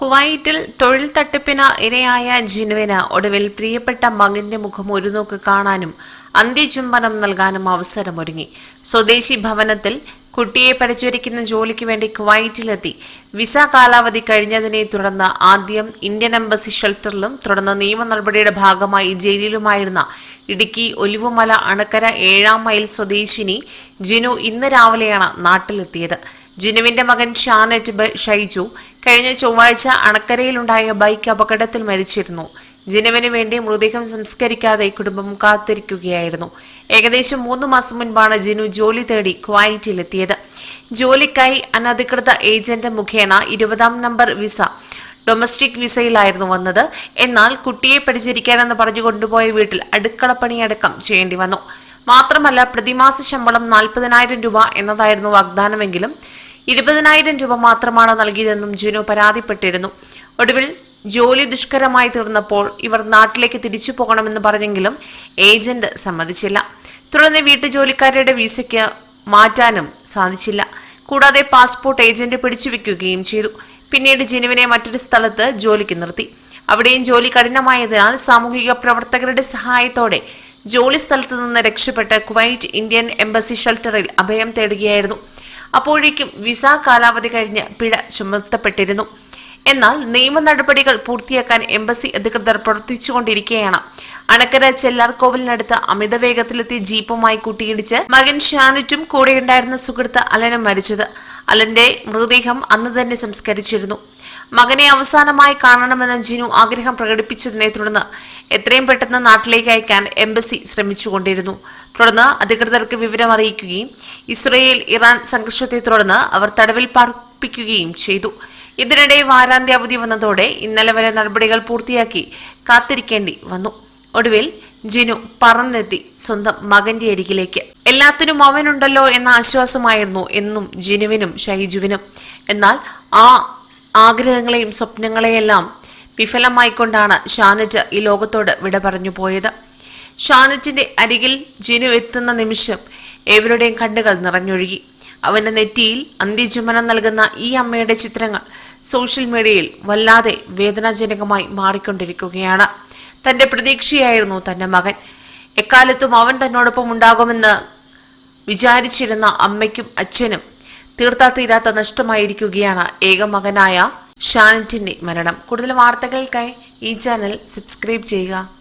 കുവൈറ്റിൽ തൊഴിൽ തട്ടിപ്പിന് ഇരയായ ജിനുവിന് ഒടുവിൽ പ്രിയപ്പെട്ട മകന്റെ മുഖം ഒരു നോക്ക് കാണാനും അന്ത്യചുംബനം നൽകാനും അവസരമൊരുങ്ങി. സ്വദേശി ഭവനത്തിൽ കുട്ടിയെ പരിചരിക്കുന്ന ജോലിക്ക് വേണ്ടി കുവൈറ്റിലെത്തി. വിസ കാലാവധി കഴിഞ്ഞതിനെ തുടർന്ന് ആദ്യം ഇന്ത്യൻ എംബസി ഷെൽട്ടറിലും തുടർന്ന് നിയമ നടപടിയുടെ ഭാഗമായി ജയിലിലുമായിരുന്ന ഇടുക്കി ഒലിവുമല അണക്കര ഏഴാം മൈൽ സ്വദേശിനി ജിനു ഇന്ന് രാവിലെയാണ് നാട്ടിലെത്തിയത്. ജിനുവിന്റെ മകൻ ഷാനറ്റ് ഷൈജു കഴിഞ്ഞ ചൊവ്വാഴ്ച അണക്കരയിലുണ്ടായ ബൈക്ക് അപകടത്തിൽ മരിച്ചിരുന്നു. ജിനുവിന് വേണ്ടി മൃതദേഹം സംസ്കരിക്കാതെ കുടുംബം കാത്തിരിക്കുകയായിരുന്നു. ഏകദേശം മൂന്ന് മാസം മുൻപാണ് ജിനു ജോലി തേടി ക്വാറ്റിലെത്തിയത്. ജോലിക്കായി അനധികൃത ഏജന്റ് മുഖേന ഇരുപതാം നമ്പർ വിസ ഡൊമസ്റ്റിക് വിസയിലായിരുന്നു വന്നത്. എന്നാൽ കുട്ടിയെ പരിചരിക്കാനെന്ന് പറഞ്ഞു കൊണ്ടുപോയ വീട്ടിൽ അടുക്കളപ്പണിയടക്കം ചെയ്യേണ്ടി വന്നു. മാത്രമല്ല പ്രതിമാസ ശമ്പളം നാൽപ്പതിനായിരം രൂപ എന്നതായിരുന്നു വാഗ്ദാനമെങ്കിലും ഇരുപതിനായിരം രൂപ മാത്രമാണ് നൽകിയതെന്നും ജുനു പരാതിപ്പെട്ടിരുന്നു. ഒടുവിൽ ജോലി ദുഷ്കരമായി തീർന്നപ്പോൾ ഇവർ നാട്ടിലേക്ക് തിരിച്ചു പോകണമെന്ന് പറഞ്ഞെങ്കിലും ഏജന്റ് സമ്മതിച്ചില്ല. തുടർന്ന് വീട്ടുജോലിക്കാരുടെ വിസയ്ക്ക് മാറ്റാനും സാധിച്ചില്ല. കൂടാതെ പാസ്പോർട്ട് ഏജന്റ് പിടിച്ചുവെക്കുകയും ചെയ്തു. പിന്നീട് ജിനുവിനെ മറ്റൊരു സ്ഥലത്ത് ജോലിക്ക് നിർത്തി. അവിടെയും ജോലി കഠിനമായതിനാൽ സാമൂഹിക പ്രവർത്തകരുടെ സഹായത്തോടെ ജോലി സ്ഥലത്തു നിന്ന് രക്ഷപ്പെട്ട് കുവൈറ്റ് ഇന്ത്യൻ എംബസി ഷെൽട്ടറിൽ അഭയം തേടുകയായിരുന്നു. അപ്പോഴേക്കും വിസ കാലാവധി കഴിഞ്ഞ് പിഴ ചുമത്തപ്പെട്ടിരുന്നു. എന്നാൽ നിയമ നടപടികൾ പൂർത്തിയാക്കാൻ എംബസി അധികൃതർ പ്രവർത്തിച്ചുകൊണ്ടിരിക്കുകയാണ്. അണക്കര ചെല്ലാർകോവിലിനടുത്ത് അമിത വേഗത്തിലെത്തിയ ജീപ്പുമായി കൂട്ടിയിടിച്ച് മകൻ ഷാനറ്റും കൂടെയുണ്ടായിരുന്ന സുഹൃത്ത് അലനും മരിച്ചത്. അലന്റെ മൃതദേഹം അന്ന് തന്നെ സംസ്കരിച്ചിരുന്നു. മകനെ അവസാനമായി കാണണമെന്ന് ജിനു ആഗ്രഹം പ്രകടിപ്പിച്ചതിനെ തുടർന്ന് എത്രയും പെട്ടെന്ന് നാട്ടിലേക്ക് അയക്കാൻ എംബസി ശ്രമിച്ചുകൊണ്ടിരുന്നു. തുടർന്ന് അധികൃതർക്ക് വിവരം അറിയിക്കുകയും ഇസ്രയേൽ ഇറാൻ സംഘർഷത്തെ തുടർന്ന് അവർ തടവിൽ പാർപ്പിക്കുകയും ചെയ്തു. ഇതിനിടെ വാരാന്ത്യ അവധി വന്നതോടെ ഇന്നലെ വരെ നടപടികൾ പൂർത്തിയാക്കി കാത്തിരിക്കേണ്ടി വന്നു. ഒടുവിൽ ജിനു പറന്നെത്തി സ്വന്തം മകന്റെ അരികിലേക്ക്. എല്ലാത്തിനും അവനുണ്ടല്ലോ എന്ന ആശ്വാസമായിരുന്നു എന്നും ജിനുവിനും ഷൈജുവിനും. എന്നാൽ ആ ആഗ്രഹങ്ങളെയും സ്വപ്നങ്ങളെയെല്ലാം വിഫലമായിക്കൊണ്ടാണ് ഷാനറ്റ് ഈ ലോകത്തോട് വിട പറഞ്ഞു പോയത്. ഷാനറ്റിന്റെ അരികിൽ ജിനു എത്തുന്ന നിമിഷം ഏവരുടെയും കണ്ണുകൾ നിറഞ്ഞൊഴുകി. അവന്റെ നെറ്റിയിൽ അന്ത്യചുമനം നൽകുന്ന ഈ അമ്മയുടെ ചിത്രങ്ങൾ സോഷ്യൽ മീഡിയയിൽ വല്ലാതെ വേദനാജനകമായി മാറിക്കൊണ്ടിരിക്കുകയാണ്. തന്റെ പ്രതീക്ഷയായിരുന്നു തന്റെ മകൻ. എക്കാലത്തും അവൻ തന്നോടൊപ്പം ഉണ്ടാകുമെന്ന് വിചാരിച്ചിരുന്ന അമ്മയ്ക്കും അച്ഛനും തീർത്താ തീരാത്ത നഷ്ടമായിരിക്കുകയാണ് ഏക മകനായ ഷാനറ്റിന്റെ മരണം. കൂടുതൽ വാർത്തകൾക്കായി ഈ ചാനൽ സബ്സ്ക്രൈബ് ചെയ്യുക.